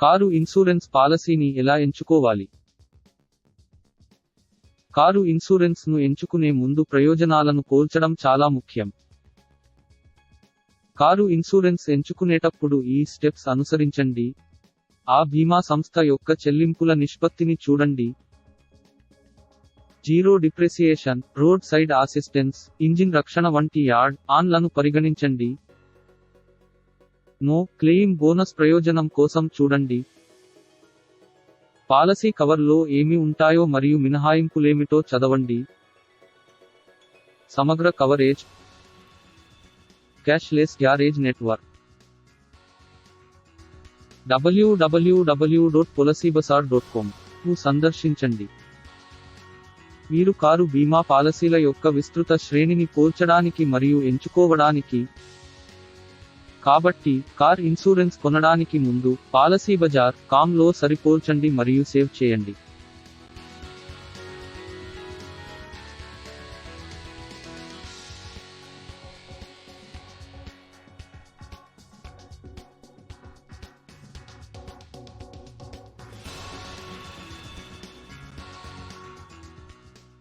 Car insurance పాలసీని ఎలా ఎంచుకోవాలి? కారు ఇన్సూరెన్స్ను ఎంచుకునే ముందు ప్రయోజనాలను పోల్చడం చాలా ముఖ్యం. కారు ఇన్సూరెన్స్ ఎంచుకునేటప్పుడు ఈ స్టెప్స్ అనుసరించండి. ఆ బీమా సంస్థ యొక్క చెల్లింపుల నిష్పత్తిని చూడండి. Zero depreciation road side assistance engine రక్షణ వంటి యార్డ్ ఆన్లను పరిగణించండి. నో క్లెయిమ్ బోనస్ ప్రయోజనం కోసం చూడండి. పాలసీ కవర్లో ఏమి ఉంటాయో మరియు మినహాయింపులేమిటో చదవండి. సమగ్ర coverage. Cashless garage network. W W W dot Policybazaar dot com సందర్శించండి. మీరు కారు బీమా పాలసీల యొక్క విస్తృత శ్రేణిని పోల్చడానికి మరియు ఎంచుకోవడానికి కాబట్టి కార్ ఇన్సూరెన్స్ కొనడానికి ముందు పాలసీ బజార్ కామ్లో సరిపోల్చండి మరియు సేవ్ చేయండి.